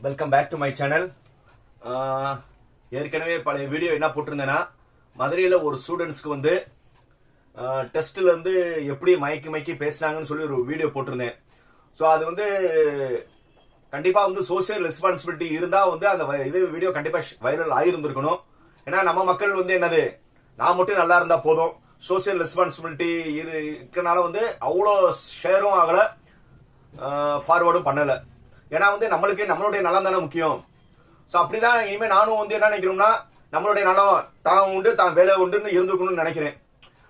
Welcome back to my channel ஏற்கனவே பழைய video என்ன போட்டிருந்தேன்னா மதுரையில் ஒரு ஸ்டூடெண்ட்ஸ்க்கு வந்து டெஸ்ட்டில் வந்து எப்படி மயக்கி மயக்கி பேசுனாங்கன்னு சொல்லி ஒரு வீடியோ போட்டிருந்தேன். ஸோ அது வந்து கண்டிப்பாக வந்து சோசியல் ரெஸ்பான்சிபிலிட்டி இருந்தால் வந்து அந்த வ- இது வீடியோ கண்டிப்பாக வைரல் ஆகியிருந்திருக்கணும் ஏன்னா நம்ம மக்கள் வந்து என்னது நான் மட்டும் நல்லா இருந்தால் போதும். சோசியல் ரெஸ்பான்சிபிலிட்டி இரு வந்து அவ்வளோ ஷேரும் ஆகலை. ஃபார்வேர்டும் பண்ணலை. ஏன்னா வந்து நம்மளுக்கு நம்மளுடைய நலம் தானே முக்கியம். ஸோ அப்படிதான் இனிமேல் நானும் வந்து என்ன நினைக்கிறோம்னா நம்மளுடைய நலம் தான் உண்டு தான் வேலை உண்டுன்னு இருந்துக்கணும்னு நினைக்கிறேன்.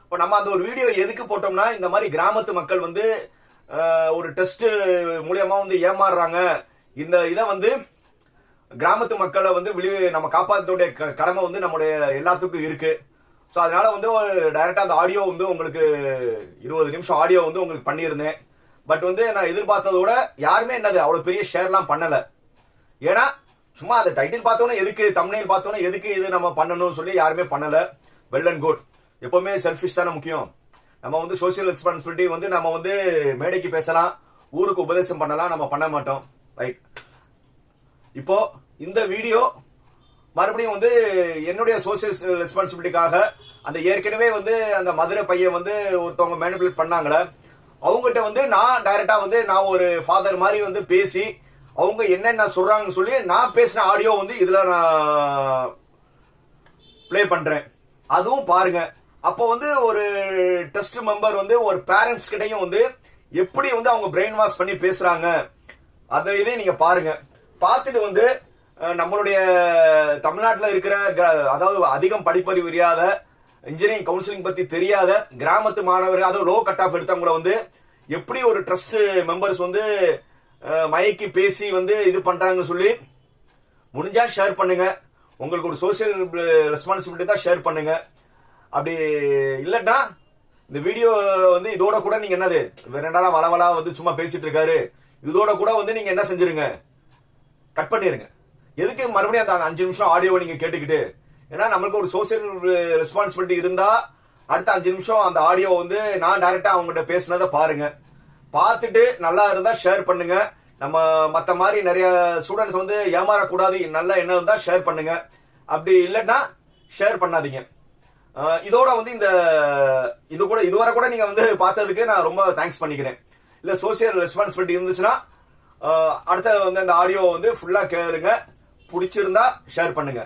இப்போ நம்ம அந்த ஒரு வீடியோ எதுக்கு போட்டோம்னா இந்த மாதிரி கிராமத்து மக்கள் வந்து ஒரு டெஸ்ட் மூலியமா வந்து ஏமாறுறாங்க. இந்த இதை வந்து கிராமத்து மக்களை வந்து விழி நம்ம காப்பாற்றக்கூடிய க- கடமை வந்து நம்முடைய எல்லாத்துக்கும் இருக்கு. ஸோ அதனால வந்து டைரக்டா அந்த ஆடியோ வந்து உங்களுக்கு இருபது நிமிஷம் ஆடியோ வந்து உங்களுக்கு பண்ணியிருந்தேன். பட் வந்து நான் எதிர்பார்த்ததோட விட யாருமே என்னது அவ்வளோ பெரிய ஷேர்லாம் பண்ணல. ஏன்னா சும்மா அந்த டைட்டில் பார்த்தோன்னே எதுக்கு தமிழில் பார்த்தோன்னே எதுக்கு இது நம்ம பண்ணணும்னு சொல்லி யாருமே பண்ணல. வெல் அண்ட் குட் எப்பவுமே செல்ஃபிஷ் தானே முக்கியம். நம்ம வந்து சோஷியல் ரெஸ்பான்சிபிலிட்டி வந்து நம்ம வந்து மேடைக்கு பேசலாம் ஊருக்கு உபதேசம் பண்ணலாம் நம்ம பண்ண மாட்டோம். ரைட் இப்போ இந்த வீடியோ மறுபடியும் வந்து என்னுடைய சோசியல் ரெஸ்பான்சிபிலிட்டிக்காக அந்த ஏற்கனவே வந்து அந்த மதுரை பையன் வந்து ஒருத்தவங்க மேனிபுலேட் பண்ணாங்களே அவங்ககிட்ட வந்து நான் டைரக்டா வந்து நான் ஒரு ஃபாதர் மாதிரி வந்து பேசி அவங்க என்னென்ன சொல்றாங்கன்னு சொல்லி நான் பேசின ஆடியோ வந்து இதுல நான் ப்ளே பண்றேன். அதுவும் பாருங்க. அப்போ வந்து ஒரு டெஸ்ட் மெம்பர் வந்து ஒரு பேரண்ட்ஸ் கிட்டையும் வந்து எப்படி வந்து அவங்க பிரெயின் வாஷ் பண்ணி பேசுறாங்க அதை இதையும் நீங்க பாருங்க. பார்த்துட்டு வந்து நம்மளுடைய தமிழ்நாட்டில் இருக்கிற க- அதாவது அதிகம் படிப்பறிவு தெரியாத இன்ஜினியரிங் கவுன்சிலிங் பத்தி தெரியாத கிராமத்து மாணவர்கள் அதாவது லோ கட் ஆஃப் எடுத்தவங்கள வந்து எப்படி ஒரு ட்ரஸ்ட் மெம்பர்ஸ் வந்து மயக்கி பேசி வந்து இது பண்றாங்கன்னு சொல்லி முடிஞ்சா ஷேர் பண்ணுங்க. உங்களுக்கு ஒரு சோஷியல் ரெஸ்பான்சிபிலிட்டி தான் ஷேர் பண்ணுங்க. அப்படி இல்லைன்னா இந்த வீடியோ வந்து இதோட கூட நீங்க என்னது ரெண்டாலாம் வளவலா வந்து சும்மா பேசிட்டு இருக்காரு. இதோட கூட வந்து நீங்க என்ன செஞ்சிருங்க? கட் பண்ணிருங்க. எதுக்கு மறுபடியும் அந்த அஞ்சு நிமிஷம் ஆடியோவை நீங்க கேட்டுக்கிட்டு ஏன்னா நம்மளுக்கு ஒரு சோசியல் ரெஸ்பான்சிபிலிட்டி இருந்தா அடுத்த அஞ்சு நிமிஷம் அந்த ஆடியோ வந்து நான் டைரக்டா அவங்ககிட்ட பேசுனதை பாருங்க. பார்த்துட்டு நல்லா இருந்தா ஷேர் பண்ணுங்க. நம்ம மற்ற மாதிரி நிறைய ஸ்டூடெண்ட்ஸ் வந்து ஏமாறக்கூடாது. நல்ல என்ன இருந்தா ஷேர் பண்ணுங்க. அப்படி இல்லைன்னா ஷேர் பண்ணாதீங்க. இதோட வந்து இந்த இது கூட இதுவரை கூட நீங்க வந்து பார்த்ததுக்கு நான் ரொம்ப தேங்க்ஸ் பண்ணிக்கிறேன். இல்ல சோசியல் ரெஸ்பான்சிபிலிட்டி இருந்துச்சுன்னா அடுத்த வந்து அந்த ஆடியோ வந்து ஃபுல்லா கேளுங்க. பிடிச்சிருந்தா ஷேர் பண்ணுங்க.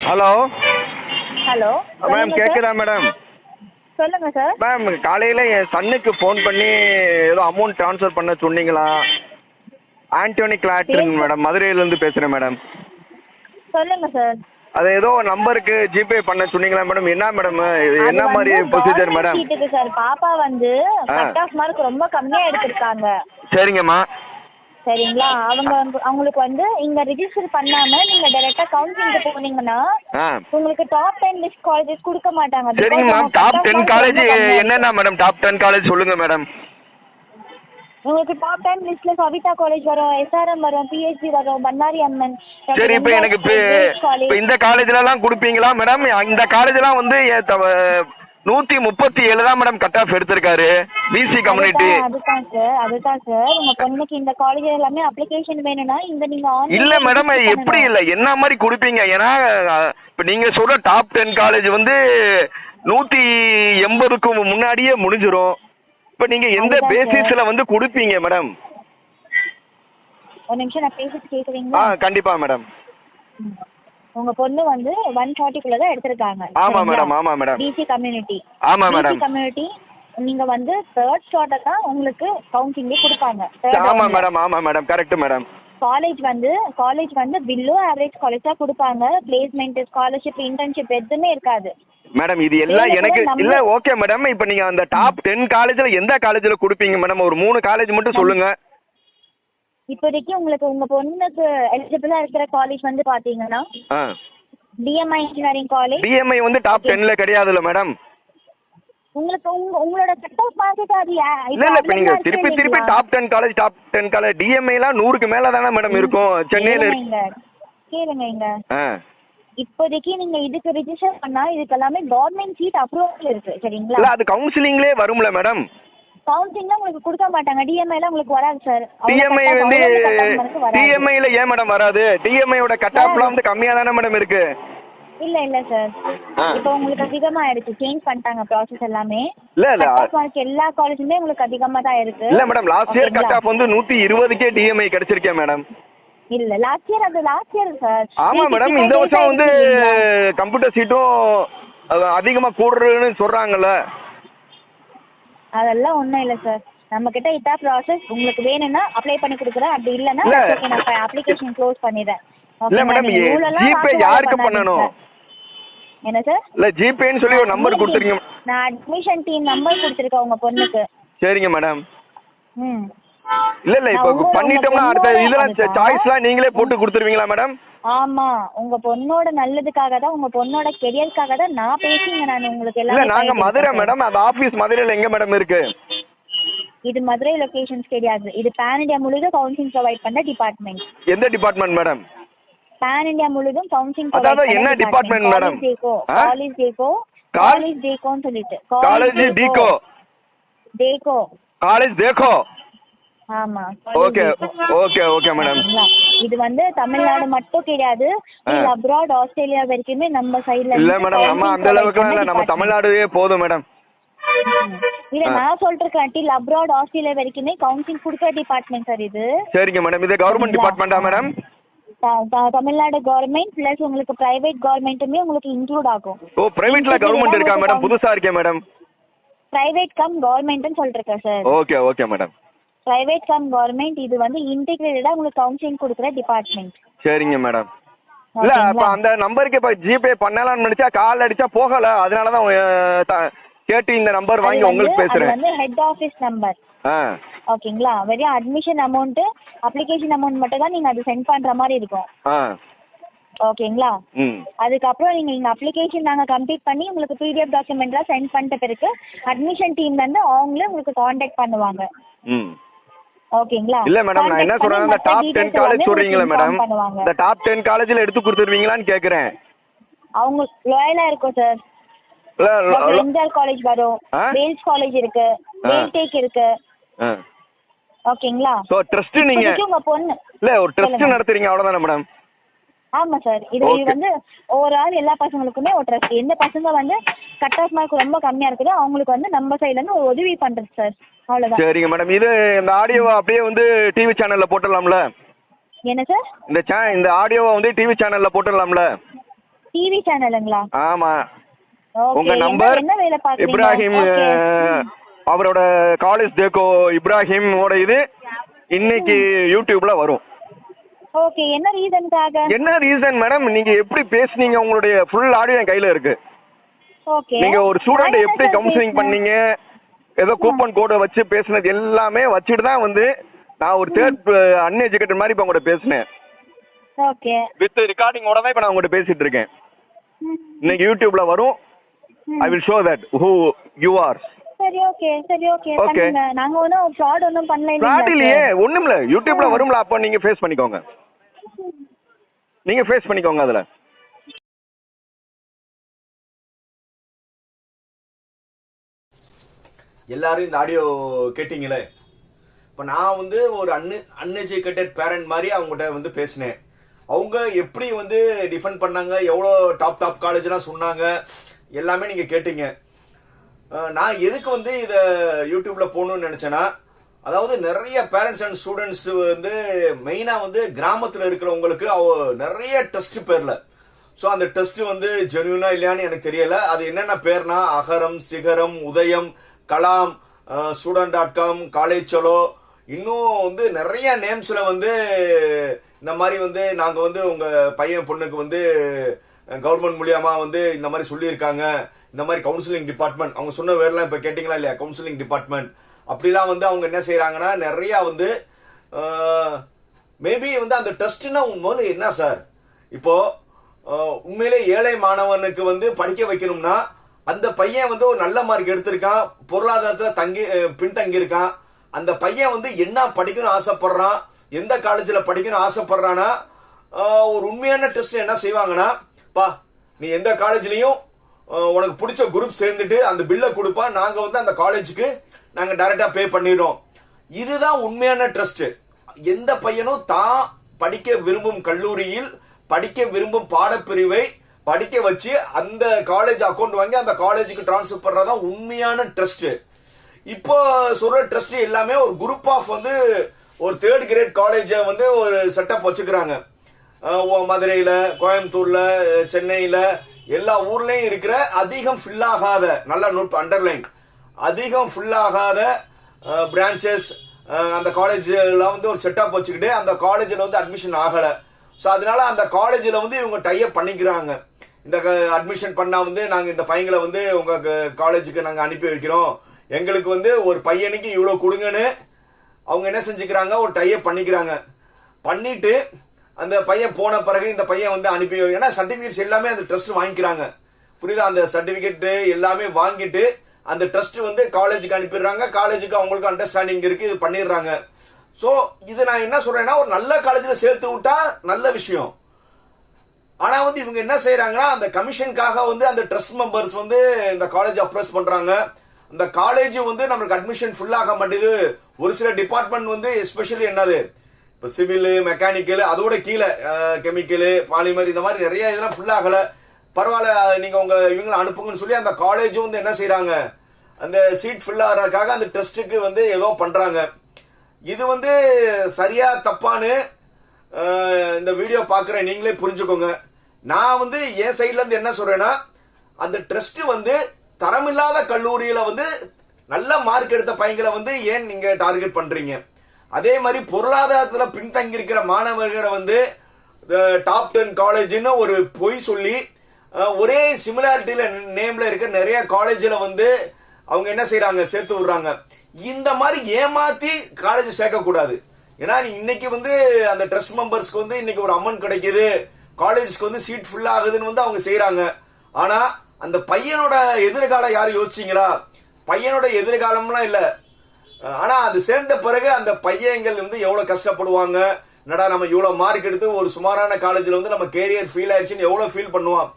ஹலோ. ஹலோ. மேம். கேட்குதா மேடம் சொல்லுங்க சார் மேம் காலையில் என் சன்னுக்கு ஃபோன் பண்ணி ஏதோ அமௌண்ட் ட்ரான்ஸ்ஃபர் பண்ண சொன்னீங்களா? ஆண்டோனி கிளாட்ருங்க மேடம் மதுரையிலேருந்து பேசுகிறேன் மேடம் சொல்லுங்க சார் அது ஏதோ நம்பருக்கு ஜிபே பண்ண சொன்னீங்களா மேடம் என்ன மேடம் இது என்ன மாதிரி ப்ரொசீஜர் மேடம் சார் பாப்பா வந்து. கட் ஆஃப் மார்க் ரொம்ப கம்மியா எடுத்திருக்காங்க. சரிங்கம்மா. சரிங்களா? அவங்க வந்து- அவங்களுக்கு வந்து இங்க ரெஜிஸ்டர் பண்ணாம நீங்க டைரக்டா கவுன்சிலிங்க்கு போனீங்கன்னா உங்களுக்கு டாப் டென் லிஸ்ட் காலேஜஸ் கொடுக்க மாட்டாங்க. சரிங்க மேம் டாப் டென் காலேஜ். என்னென்ன மேடம் டாப் டென் காலேஜ் சொல்லுங்கள் மேடம் உங்களுக்கு டாப் டென் லிஸ்ட்ல சவிதா காலேஜ் வரும் எஸ்ஆர்எம் வரும் பிஹெச்டி வரும் பன்னாரி அம்மன் சரி இப்போ எனக்கு இப்போ இப்போ இந்த காலேஜ்லலாம் கொடுப்பீங்களா மேடம் இந்த காலேஜ்லாம் வந்து ஏ- த- நூற்றி முப்பத்தி ஏழு தான் மேடம் கட் ஆஃப் எடுத்திருக்காரு. பிசி கம்யூனிட்டி அதுதான் சார் அதுதான் சார் உங்க பொண்ணுக்கு இந்த காலேஜ் எல்லாமே அப்ளிகேஷன் வேணும்னா இந்த நீங்க இல்ல மேடம் எப்படி. இல்ல? என்ன மாதிரி கொடுப்பீங்க? ஏன்னா இப்ப நீங்க சொல்ற டாப் டென் காலேஜ் வந்து நூத்தி எண்பதுக்கு முன்னாடியே முடிஞ்சிரும். இப்ப நீங்க எந்த. பேசிஸ்ல வந்து கொடுப்பீங்க மேடம் ஒரு நிமிஷம் நான் பேசிட்டு ஆ கேக்குறீங்களா கண்டிப்பா மேடம் உங்க பொண்ணு வந்து ஒன் ஃபார்ட்டிக்குள்ள தான் எடுத்திருக்காங்க. ஆமா மேடம் ஆமா மேடம் டிசி கம்யூனிட்டி ஆமா டிசி மேடம் கம்யூனிட்டி நீங்க வந்து தேர்ட் ஸ்டார்ட்டை தான் உங்களுக்கு கவுன்சிலிங்கே கொடுப்பாங்க. ஆமா மேடம் ஆமா மேடம் கரெக்ட் மேடம் காலேஜ் வந்து காலேஜ் வந்து பிலோ ஆவரேஜ் காலேஜ் தான் கொடுப்பாங்க. பிளேஸ்மெண்ட் ஸ்காலர்ஷிப் இன்டர்ன்ஷிப் எதுவுமே இருக்காது. மேடம் இது எல்லாம் எனக்கு இல்ல ஓகே மேடம் இப்ப நீங்க அந்த டாப் டென் காலேஜ்ல எந்த காலேஜ்ல கொடுப்பீங்க மேடம் ஒரு மூணு காலேஜ் மட்டும் சொல்லுங்க. இப்போதைக்கு உங்களுக்கு உங்க பொண்ணுக்கு எலிஜிபிளா இருக்கிற காலேஜ் வந்து பாத்தீங்கன்னா டிஎம்ஐ இன்ஜினியரிங் காலேஜ் டிஎம்ஐ வந்து டாப் டென்ல கிடையாதுல்ல மேடம் உங்களுக்கு உங்க உங்களோட கட் ஆஃப் அது யா- இல்ல இல்ல இப்ப நீங்க திருப்பி திருப்பி? Top ten college top ten college TMI எல்லாம் நூறுக்கு மேல தானே மேடம் இருக்கும்? சென்னையில கேளுங்க இங்க இப்போதைக்கு நீங்க இதுக்கு ரிஜிஸ்டர் பண்ணா இதுக்கு எல்லாமே கவர்மெண்ட் சீட் அப்ரூவல் இருக்கு சரிங்களா? இல்ல அது கவுன்சிலிங்லேயே வரும்ல மேடம் கவுன்சிலிங்லாம் உங்களுக்கு கொடுக்க மாட்டாங்க. டிஎம்ஐ எல்லாம் உங்களுக்கு வராது சார் டிஎம்ஐ வந்து டிஎம்ஐல ஏன் மேடம் வராது? டிஎம்ஐயோட கட் ஆஃப்லாம் வந்து கம்மியா தானே மேடம் இருக்கு? இல்ல இல்ல சார். இப்போ உங்களுக்கு அதிகமா ஆயிடுச்சு சேஞ்ச் பண்ணிட்டாங்க ப்ராசஸ் எல்லாமே. இல்ல இல்ல. Mark எல்லா காலேஜுமே உங்களுக்கு அதிகமா தான் இருக்கு. இல்ல madam last year cut? Off வந்து நூத்தி இருபதுக்கே டிஎம்ஐ கிடைச்சிருக்கேன் மேடம் இல்ல லாஸ்ட் இயர் அது லாஸ்ட் இயர் சார் ஆமா மேடம் இந்த வருஷம் வந்து கம்ப்யூட்டர் சீட்டும் அதிகமா கூடுறதுன்னு சொல்றாங்கல்ல. அதெல்லாம் ஒண்ணும் இல்ல சார் நம்ம கிட்ட இதா ப்ராசஸ் உங்களுக்கு வேணும்னா அப்ளை பண்ணி கொடுக்குறேன். அப்படி இல்லைன்னா இல்ல. ஓகே நான் அப்ளிகேஷன் க்ளோஸ் பண்ணிடுறேன். இல்ல? மேடம் ஜிபே யாருக்கு பண்ணணும். என்ன சார் இல்ல ஜிபேன்னு சொல்லி ஒரு நம்பர் கொடுத்துருங்க. நான் அட்மிஷன் டீம் நம்பர் கொடுத்துருக்கேன் உங்க பொண்ணுக்கு. சரிங்க மேடம் ம். இல்ல இல்ல இப்போ பண்ணிட்டோம்னா அடுத்த இதெல்லாம். சாய்ஸ்லாம் நீங்களே போட்டு கொடுத்துருவீங்களா மேடம் ஆமா உங்க பொண்ணோட நல்லதுக்காக தான் உங்க பொண்ணோட கெரியருக்காக தான் நான் பேசிங்க நான். உங்களுக்கு இல்ல எல்லாம் நாங்க மதுரை மேடம் அந்த ஆபீஸ் மதுரையில எங்க மேடம் இருக்கு? இது மதுரை லொகேஷன்ஸ் கிடையாது இது பேன் இந்தியா முழுதும் கவுன்சிலிங் ப்ரொவைட் பண்ண டிபார்ட்மெண்ட் எந்த டிபார்ட்மெண்ட் மேடம் பேன் இந்தியா முழுதும் கவுன்சிலிங் அதாவது என்ன? டேகோ ஆ? காலேஜ் டேகோ கால்- காலேஜ் டேகோன்னு சொல்லிட்டு. காலேஜ் டிகோ டேகோ காலேஜ் தேக்கோ ஆமா. Okay okay okay madam? இது வந்து தமிழ்நாடு மட்டும் கிடையாது. அப்ராட் ஆஸ்திரேலியா வரைக்குமே நம்ம சைடுல இல்ல மேடம் நம்ம அந்த அளவுக்குலாம் இல்ல. நம்ம தமிழ்நாடுவே போதும் மேடம். இல்ல நான் சொல்றேன் டில் அப்ராட் ஆஸ்திரேலியா வரைக்குமே கவுன்சிலிங் கொடுக்குற டிபார்ட்மெண்ட் சார் இது. சரிங்க மேடம். இது கவர்மெண்ட் டிபார்ட்மெண்ட்டா மேடம்? தமிழ்நாடு கவர்மெண்ட் பிளஸ் உங்களுக்கு பிரைவேட் கவர்மெண்ட்டுமே உங்களுக்கு இன்க்ளூட் ஆகும். ஓ பிரைவேட்ல கவர்மெண்ட் இருக்கா மேடம்? புதுசா இருக்கே மேடம். பிரைவேட் கம் கவர்மெண்ட்னு சொல்றேன் sir okay okay madam. Private cum government இது வந்து இன்டிகிரேட்டடா உங்களுக்கு கவுன்சிலிங் கொடுக்குற டிபார்ட்மெண்ட் சரிங்க மேடம் இல்ல அப்ப அந்த நம்பருக்கு இப்ப ஜிபே பண்ணலாம்னு நினைச்சா கால் அடிச்சா போகல. அதனால தான் அஹ், த- கேட்டு இந்த நம்பர் வாங்கி உங்களுக்கு பேசுறேன். வந்து ஹெட் ஆஃபீஸ் நம்பர் ஓகேங்களா? வெறும் அட்மிஷன் அமௌண்ட் அப்ளிகேஷன் அமௌண்ட் மட்டும் தான் நீங்க அது சென்ட் பண்ற மாதிரி இருக்கும். ஓகேங்களா? அதுக்கப்புறம் நீங்க இங்க அப்ளிகேஷன் நாங்க கம்ப்ளீட் பண்ணி உங்களுக்கு பிடிஎஃப் டாக்குமெண்ட்லாம் சென்ட் பண்ணிட்ட பிறகு அட்மிஷன் டீம்ல இருந்து அவங்களே உங்களுக்கு காண்டாக்ட் பண்ணுவாங்க. ஓகேங்களா இல்ல மேடம் நான் என்ன சொல்றேன் இந்த டாப் details டென் காலேஜ் எல்லாமே சொல்றீங்களா மேடம் இந்த டாப் டென் காலேஜ்ல எடுத்து கொடுத்துருவீங்களான்னு கேக்குறேன் அவங்க லாயலா இருக்கும் சார். எம்ஜிஆர் காலேஜ் வரும்? வேல்ஸ் காலேஜ் இருக்கு. வேல்டேக் இருக்கு. ஓகேங்களா ஸோ ட்ரஸ்ட் நீங்க உங்க பொண்ணு இல்ல ஒரு ட்ரஸ்ட். நடத்துறீங்க அவ்வளவுதானே மேடம் ஆமா சார். இது இது. வந்து ஓவரால் எல்லா பசங்களுக்குமே ஒரு ட்ரஸ்ட் எந்த பசங்க வந்து கட் ஆஃப் மார்க் ரொம்ப கம்மியா இருக்குதோ அவங்களுக்கு வந்து நம்ம சைடுல இருந்து ஒரு உதவி பண்றது சார். அவ்வளவுதான். சரிங்க மேடம் இது இந்த ஆடியோவை அப்படியே வந்து டிவி சேனல்ல போட்டுடலாம்ல? என்ன சார்? இந்த சே இந்த ஆடியோவை வந்து டிவி சேனல்ல போட்டுடலாம்ல? டிவி சேனலுங்களா ஆமா. உங்க நம்பர் என்ன வேலை பாக்குறீங்க இப்ராஹிம் அவரோட காலேஜ் தேக்கோ இப்ராஹிமோட இது இன்னைக்கு யூடியூப்ல வரும். ஓகே என்ன ரீசனுக்காக என்ன ரீசன் மேடம் நீங்க எப்படி பேசுனீங்க? உங்களுடைய ஃபுல் ஆடியோ என் கையில இருக்கு. ஓகே நீங்க ஒரு ஸ்டூடெண்ட் எப்படி கவுன்சிலிங்? பண்ணீங்க? ஏதோ கூப்பன் கோடை வச்சு பேசுனது எல்லாமே வச்சுட்டு தான் வந்து நான் ஒரு தேர்ட் அன்எஜுகேட்டட் மாதிரி இப்போ உங்கள்கிட்ட பேசினேன். ஓகே வித் ரெக்கார்டிங்கோட தான் இப்போ நான் உங்கள்கிட்ட பேசிட்டு இருக்கேன். இன்னைக்கு யூடியூப்ல வரும். I will show that who you are சரி ஓகே சரி ஓகே. பண்ணுங்க நாங்க ஒன்றும் ஃப்ராட் ஒன்றும் பண்ணல இல்லைங்களா இல்லையே? ஒண்ணும் இல்ல யூடியூப்ல வரும்ல அப்போ நீங்க ஃபேஸ் பண்ணிக்கோங்க. நீங்க ஃபேஸ் பண்ணிக்கோங்க அதில். எல்லாரும் இந்த ஆடியோ கேட்டீங்களே? இப்போ நான் வந்து ஒரு அன் அன்எஜுகேட்டட் பேரண்ட் மாதிரி அவங்ககிட்ட வந்து பேசினேன். அவங்க எப்படி வந்து டிஃபெண்ட் பண்ணாங்க எவ்வளோ டாப் டாப் காலேஜ்லாம் சொன்னாங்க எல்லாமே நீங்கள் கேட்டீங்க. நான் எதுக்கு வந்து இதை யூடியூப்ல போகணும்னு நினைச்சேன்னா அதாவது நிறைய பேரண்ட்ஸ் அண்ட் ஸ்டூடெண்ட்ஸ் வந்து மெயினாக வந்து கிராமத்தில் இருக்கிறவங்களுக்கு அவ நிறைய டெஸ்ட் பேர்ல. ஸோ அந்த டெஸ்ட் வந்து ஜென்யூனா இல்லையான்னு எனக்கு தெரியல. அது என்னென்ன பேர்னா அகரம் சிகரம் உதயம் Kalam student dot com college சலோ இன்னும் வந்து நிறைய நேம்ஸ்ல வந்து இந்த மாதிரி வந்து நாங்க வந்து உங்க பையன் பொண்ணுக்கு வந்து கவர்மெண்ட் மூலியமா வந்து இந்த மாதிரி சொல்லியிருக்காங்க. இந்த மாதிரி கவுன்சிலிங் டிபார்ட்மெண்ட் அவங்க சொன்ன வேர்லாம் இப்ப கேட்டீங்களா இல்லையா? கவுன்சிலிங் டிபார்ட்மெண்ட் அப்படிலாம் வந்து அவங்க என்ன செய்யறாங்கன்னா நிறைய வந்து மேபி வந்து அந்த டெஸ்ட்னா முதல்ல என்ன சார் இப்போ உண்மையிலே ஏழை மாணவனுக்கு வந்து படிக்க வைக்கணும்னா அந்த பையன் வந்து ஒரு நல்ல மார்க் எடுத்திருக்கான் பொருளாதாரத்தில் தங்கி பின்தங்கி இருக்கான் அந்த பையன் வந்து என்ன படிக்கணும்னு ஆசைப்படுறான் எந்த காலேஜில் படிக்கணும்னு ஆசைப்படுறானா ஒரு உண்மையான டெஸ்ட் என்ன செய்வாங்கன்னா பா நீ எந்த காலேஜ்லயும் உனக்கு பிடிச்ச குரூப் சேர்ந்துட்டு அந்த பில்லை கொடுப்பா. நாங்க வந்து அந்த காலேஜுக்கு நாங்க டைரக்டா பே பண்ணிடுறோம். இதுதான் உண்மையான ட்ரஸ்ட் எந்த பையனும் தான் படிக்க விரும்பும் கல்லூரியில் படிக்க விரும்பும் பாடப்பிரிவை படிக்க வச்சு அந்த காலேஜ் அக்கௌண்ட் வாங்கி அந்த காலேஜுக்கு டிரான்ஸ்ஃபர் பண்றதான் உண்மையான ட்ரஸ்ட் இப்போ சொல்ற ட்ரஸ்ட் எல்லாமே ஒரு குரூப் ஆஃப் வந்து ஒரு தேர்ட் கிரேட் காலேஜை வந்து ஒரு செட்டப் வச்சுக்கிறாங்க. மதுரையில் கோயம்புத்தூர்ல சென்னையில எல்லா ஊர்லயும் இருக்கிற அதிகம் ஃபில் ஆகாத நல்ல நோட் அண்டர்லைன் அதிகம் ஃபில் ஆகாத பிரான்ச்சஸ் அந்த காலேஜில் வந்து ஒரு செட்டப் வச்சுக்கிட்டு அந்த காலேஜில் வந்து அட்மிஷன் ஆகலை. ஸோ அதனால அந்த காலேஜில் வந்து இவங்க டைப் பண்ணிக்கிறாங்க. இந்த அட்மிஷன் பண்ணால் வந்து நாங்கள் இந்த பையங்களை வந்து உங்கள் காலேஜுக்கு நாங்கள் அனுப்பி வைக்கிறோம். எங்களுக்கு வந்து ஒரு பையனுக்கு இவ்வளோ கொடுங்கன்னு அவங்க என்ன செஞ்சுக்கிறாங்க? ஒரு டைப் பண்ணிக்கிறாங்க. பண்ணிட்டு அந்த பையன் போன பிறகு இந்த பையன் வந்து அனுப்பி ஏன்னா சர்டிபிகேட்ஸ் எல்லாமே அந்த ட்ரஸ்ட் வாங்கிக்கிறாங்க. புரியுதா? அந்த சர்டிபிகேட் எல்லாமே வாங்கிட்டு அந்த ட்ரஸ்ட் வந்து காலேஜுக்கு அனுப்பிடுறாங்க. காலேஜுக்கு அவங்களுக்கு அண்டர்ஸ்டாண்டிங் இருக்கு இது பண்ணிடுறாங்க. ஸோ இது நான் என்ன சொல்றேன்னா ஒரு நல்ல காலேஜில் சேர்த்து விட்டா நல்ல விஷயம். ஆனா வந்து இவங்க என்ன செய்யறாங்கன்னா அந்த கமிஷனுக்காக வந்து அந்த ட்ரஸ்ட் மெம்பர்ஸ் வந்து இந்த காலேஜ் அப்ரோச் பண்றாங்க. அந்த காலேஜ் வந்து நம்மளுக்கு அட்மிஷன் ஃபுல்லாக மாட்டேது ஒரு சில டிபார்ட்மெண்ட் வந்து எஸ்பெஷலி என்னது? இப்போ சிவில் மெக்கானிக்கல் அதோட கீழே கெமிக்கல் பாலிமர் இந்த மாதிரி நிறைய இதெல்லாம் ஃபுல்லாகல பரவாயில்ல நீங்கள் உங்கள் இவங்களை அனுப்புங்கன்னு சொல்லி அந்த காலேஜும் வந்து என்ன செய்கிறாங்க அந்த சீட் ஃபில் ஆகிறதுக்காக அந்த ட்ரஸ்ட்டுக்கு வந்து ஏதோ பண்ணுறாங்க இது வந்து சரியா தப்பான்னு இந்த வீடியோ பார்க்குற நீங்களே புரிஞ்சுக்கோங்க. நான் வந்து என் சைட்லேருந்து என்ன சொல்கிறேன்னா அந்த ட்ரஸ்ட் வந்து தரமில்லாத கல்லூரியில் வந்து நல்ல மார்க் எடுத்த பையங்களை வந்து ஏன் நீங்கள் டார்கெட் பண்ணுறீங்க அதே மாதிரி பொருளாதாரத்துல பின்தங்கி இருக்கிற மாணவர்களை வந்து டாப் டென் காலேஜ்னு ஒரு பொய் சொல்லி ஒரே சிமிலாரிட்டியில நேம்ல இருக்க நிறைய காலேஜில் வந்து அவங்க என்ன செய்யறாங்க சேர்த்து விடுறாங்க. இந்த மாதிரி ஏமாத்தி காலேஜ் சேர்க்க கூடாது ஏன்னா நீ இன்னைக்கு வந்து அந்த ட்ரஸ்ட் மெம்பர்ஸ்க்கு வந்து இன்னைக்கு ஒரு அமௌண்ட் கிடைக்குது. காலேஜ்க்கு வந்து சீட் ஃபுல் ஆகுதுன்னு வந்து அவங்க செய்யறாங்க ஆனா அந்த பையனோட எதிர்காலம் யாரும் யோசிச்சீங்களா? பையனோட எதிர்காலம்லாம் இல்ல. ஆனா அது சேர்ந்த பிறகு அந்த பையன்கள் வந்து எவ்வளவு கஷ்டப்படுவாங்க? என்னடா நம்ம இவ்வளவு மார்க் எடுத்து ஒரு சுமாரான காலேஜ்ல வந்து நம்ம கேரியர் ஃபீல் ஆயிடுச்சுன்னு எவ்வளவு ஃபீல் பண்ணுவான்?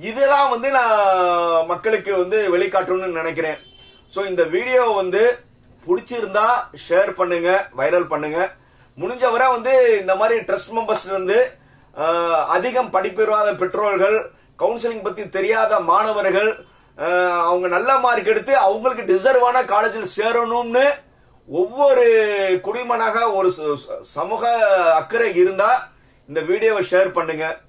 இதெல்லாம் வந்து நான் மக்களுக்கு வந்து வெளிக்காட்டணும்னு நினைக்கிறேன். ஸோ இந்த வீடியோ வந்து பிடிச்சிருந்தா ஷேர் பண்ணுங்க வைரல் பண்ணுங்க. முடிஞ்சவரை வந்து இந்த மாதிரி ட்ரஸ்ட் மெம்பர்ஸ் இருந்து அதிகம் படிப்பெறாத பெற்றோர்கள் கவுன்சிலிங் பத்தி தெரியாத மாணவர்கள் அவங்க நல்ல மார்க் எடுத்து அவங்களுக்கு டிசர்வான காலேஜில் சேரணும்னு ஒவ்வொரு குடிமனாக ஒரு சமூக அக்கறை இருந்தா இந்த வீடியோவை ஷேர் பண்ணுங்க.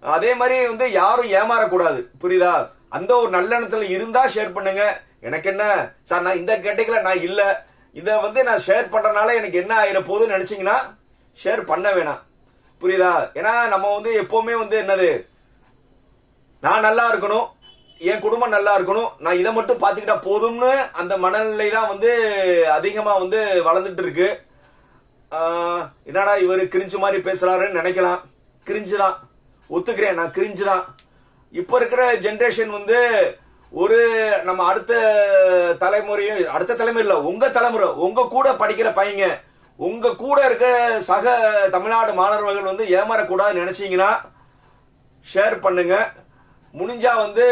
அதே மாதிரி வந்து யாரும் ஏமாறக்கூடாது. புரியுதா? அந்த ஒரு நல்லெண்ணத்துல இருந்தா ஷேர் பண்ணுங்க. எனக்கு என்ன? சார் நான் இந்த கேட்டகரியில நான் இல்ல. இத வந்து நான் ஷேர் பண்றதுனால எனக்கு என்ன ஆயிர போகுதுன்னு நினைச்சீங்கன்னா ஷேர் பண்ண வேணாம். புரியுதா? ஏன்னா நம்ம வந்து எப்பவுமே வந்து என்னது? நான் நல்லா இருக்கணும். என் குடும்பம் நல்லா இருக்கணும். நான் இதை மட்டும் பார்த்துக்கிட்டா போதும்னு அந்த மனநிலை தான் வந்து அதிகமாக வந்து வளர்ந்துட்டு இருக்கு என்னடா இவர் கிரிஞ்சு மாதிரி பேசுறாருன்னு நினைக்கலாம். கிரிஞ்சு தான் ஒத்துக்கிறேன் நான் கிரிஞ்சு தான் இப்போ இருக்கிற ஜென்ரேஷன் வந்து ஒரு நம்ம அடுத்த தலைமுறையும் அடுத்த தலைமுறை இல்லை உங்க தலைமுறை உங்க கூட படிக்கிற பையங்க உங்க கூட இருக்க சக தமிழ்நாடு மாணவர்கள் வந்து ஏமாறக்கூடாதுன்னு நினைச்சீங்கன்னா ஷேர் பண்ணுங்க. முடிஞ்சா வந்து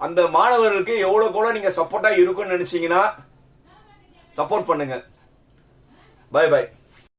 அந்த மாணவர்களுக்கு எவ்வளவு கூட நீங்க சப்போர்ட்டா இருக்கும்னு நினைச்சீங்கன்னா சப்போர்ட் பண்ணுங்க. By by